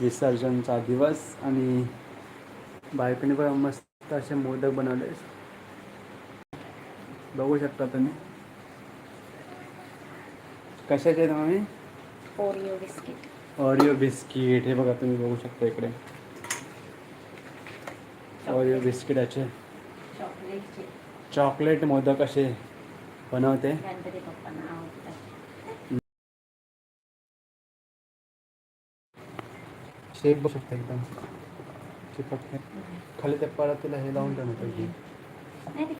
विसर्जनचा दिवस आणि बायकोने पण मस्त असे मोदक बनवले. बघू शकता तुम्ही. कशाचे mummy Oreo biscuit Oreo biscuit हे बघा तुम्ही बघू शकता इकडे. ऑरिओ बिस्किटाचे चॉकलेट मोदक असे बनवते. शेप बघू शकता एकदम चिपकते खाली ते परत तिला हे लावून ठेवलं पाहिजे नाही ते-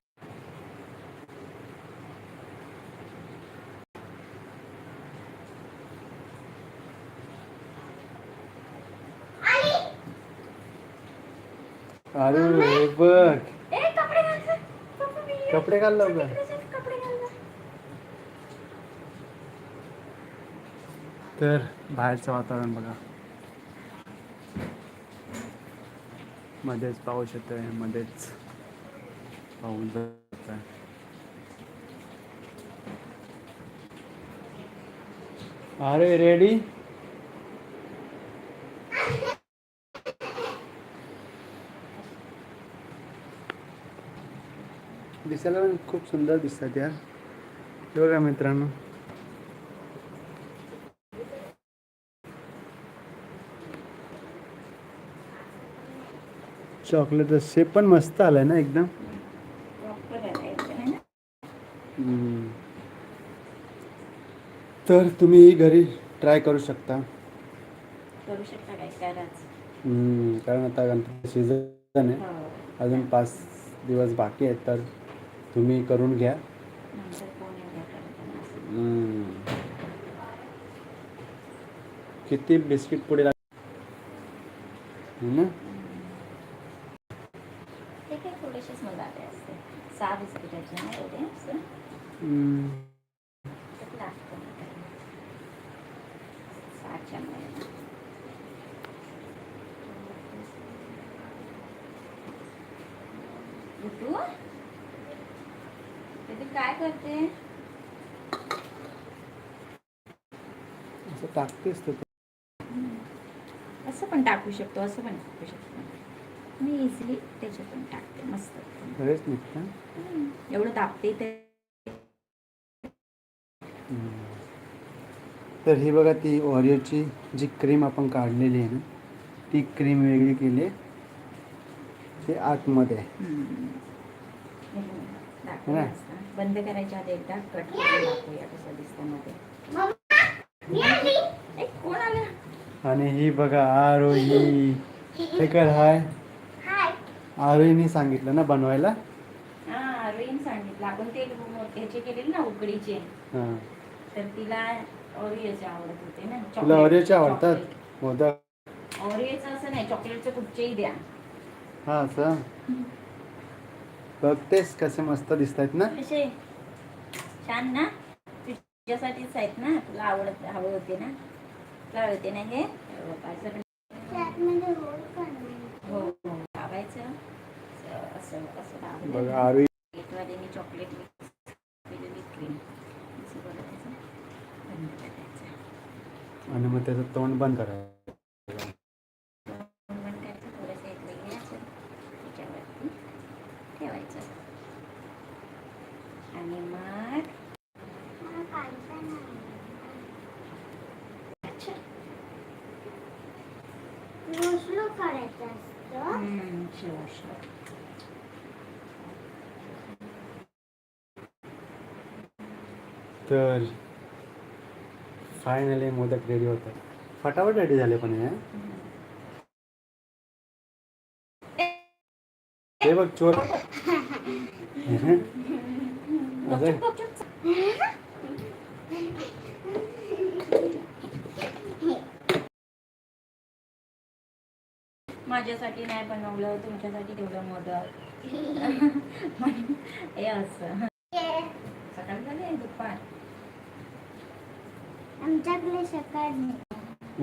अरे हे बघ ए, कपडे घाल गं. पप्पा, मी येईल. कपडे घाल लवकर कपड्याचे कपडे घाल गं. तर बाहेरचं वातावरण बघा मध्येच पाऊस येतोय मध्येच पाऊस जात आहे अरे रेडी? दिसायला पण खूप सुंदर दिसतात यार. बघा मित्रांनो. चॉकलेटचा शेप पण मस्त आलाय ना एकदम. तर तुम्ही घरी ट्राय करू शकता. करू शकता काय? कराच हम्म, कारण आता गणपती सीझन आहे. हो. अजून पाच दिवस बाकी आहेत तर तुम्ही करून घ्या. किती बिस्किट पुढे हो ना ते काय थोडेसेच मला आले असते सहा बिस्किटाचे ना एवढे असं हम्म. त्यात लागतं ना काही. सहाच्या मध्ये. गुड्डू? दीदी काय करते असं टाकतेस तू. असं पण टाकू शकतो असं पण टाकू शकतो. मी इझिली त्याच्यातून टाकते मस्त. एवढं दाबते ते. तर ही बघा ती ओरिओची जी क्रीम आपण काढलेली आहे ना ती क्रीम वेगळी केली आहे. ते आतमध्ये आहे. असं. बंद करायच्या आधी एकदा कट करून दाखवूया कसं दिसतं मध्ये. ए, कोण आलं? आणि ही बघा आरोही. हे कर हाय. आरोहीने सांगितलं ना बनवायला? हा रोईन सांगितलं. आपण ते ह्याचे केलेले ना उकडीचे. हां. तर तिला ओरिओचे आवडत होते ना तुला ओरिओचे आवडतात. मोदक. ओरिओचं असं नाही चॉकलेटचे कुठचेही द्या. हा असं? बघतेस कसे मस्त दिसत आहेत ना. कसे छान ना. तुझ्यासाठीच आहेत ना तुला आवडत हवे होते ना. तुला होते ना हे? हे हो हो लावायचं. असं- असं बघा चॉकलेटवाले मी चॉकलेट मिक्स केलेली क्रीम असं करायचं बंद करायचं आणि मग त्याचं तोंड बंद करायचं. बंद करायचं थोडंसं एक वेगळे असं त्याच्यावरती ठेवायचं आणि मग अच्छा हम्म, sure, sure. तर फायनली मोदक रेडी होतात फटाफट रेडी झाले पण हे हे. बघ चोर. माझ्यासाठी नाही बनवलं तुमच्यासाठी तेवढं मोदक. हे असं सकाळी झाले दुपार आमच्याकडे सकाळ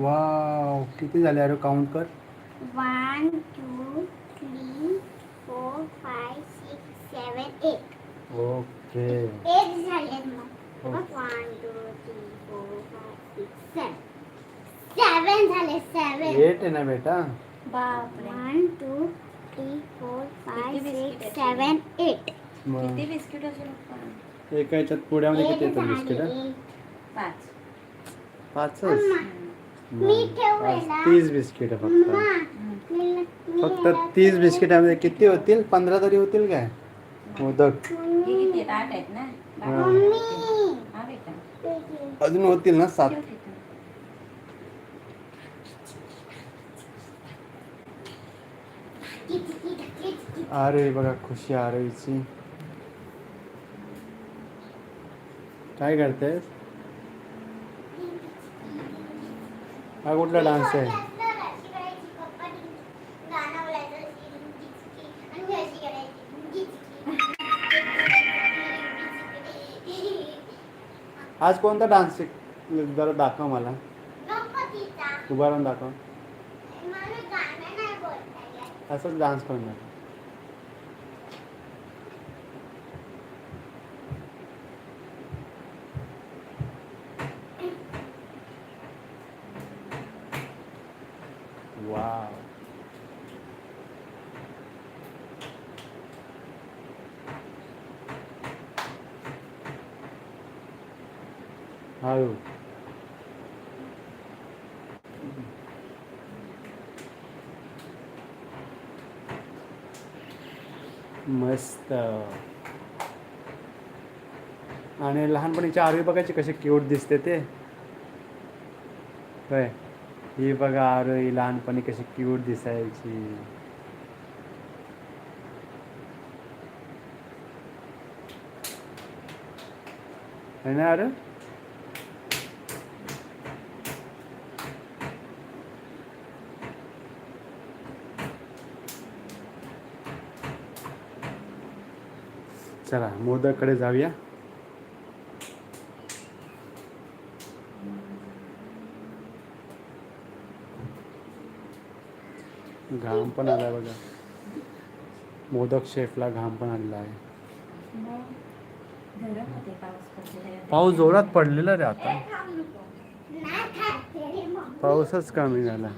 वाव किती झाले अरे काउंट कर? One two three four five six seven eight okay eight झाले मग. One two three four five six seven seven झाले सेवन एट आहे ना बेटा? One two three four five six? Seven eight किती बिस्किट असेल पप्पा? एका याच्यात पुड्यामध्ये किती एक येतं बिस्किट. पाच. पाचच हाँ। तीस बिस्किट फक्त। फक्त तीस बिस्किटामध्ये मतलब किती होतील? पंधरा तरी होतील काय? मोदक हाँ। अजून होतील ना सात? अरे बघा खुशी आरवीची काय करतेस? हा कुठला डान्स आहे? आज कोणता डान्स जरा दाखव मला. उभा राहून दाखव असंच डान्स करून Wow. वाव हळू मस्त. आणि लहानपणीच्या आरवी बघायचे कशी क्यूट दिसते ते. काय ही बघा अरे लहानपणी कशी क्यूट दिसायची. है ना अरे? चला मोदककडे जाऊया. घाम पण आलाय बघा. मोदक शेफला घाम पण आलेला आहे. पाऊस जोरात पडलेला रे आता. पाऊसच कमी झाला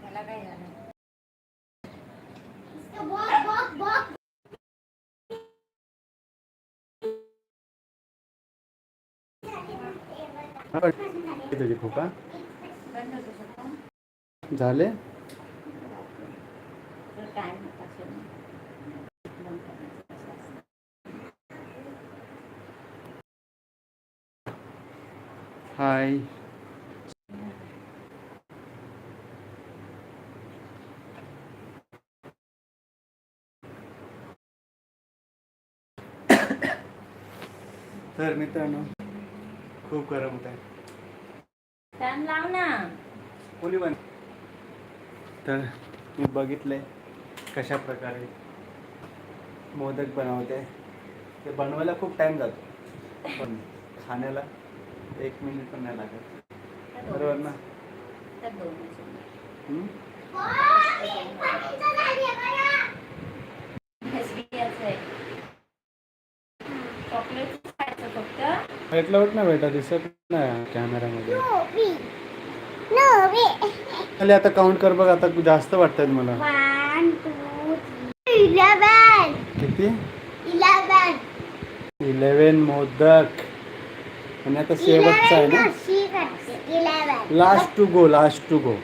त्याला काय झालं बघ, बघ, बघ. हा, तुझी खोका झाले ना. हाय तर मित्रांनो खूप गरम होत आहे फॅन लाव ना. कोणी बन तर मी बघितलंय कशा प्रकारे मोदक बनवते. ते बनवायला खूप टाइम जातो. पण खाण्याला एक मिनिट पण नाही लागत. बरोबर ना? चॉकलेट खायचं फक्त. होत ना बेटा दिसत नाही कॅमेरामध्ये. खाली आता काउंट कर बघ आता जास्त वाटतात मला. किती. इलेवन मोदक. आणि आता शेवटचा आहे ना. Last to go last to go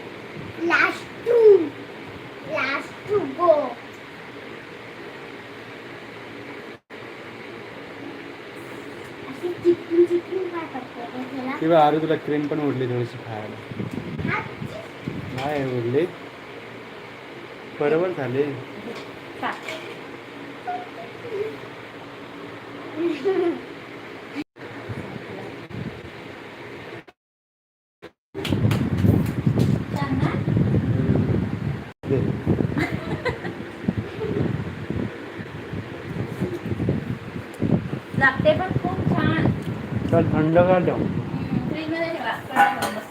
रे त्याला? किंवा अरे तुला क्रीम पण उडली थोडीशी खायला हा, काय उडली बरोबर झाले. लागते पण खूप छान तर थंड का Yeah.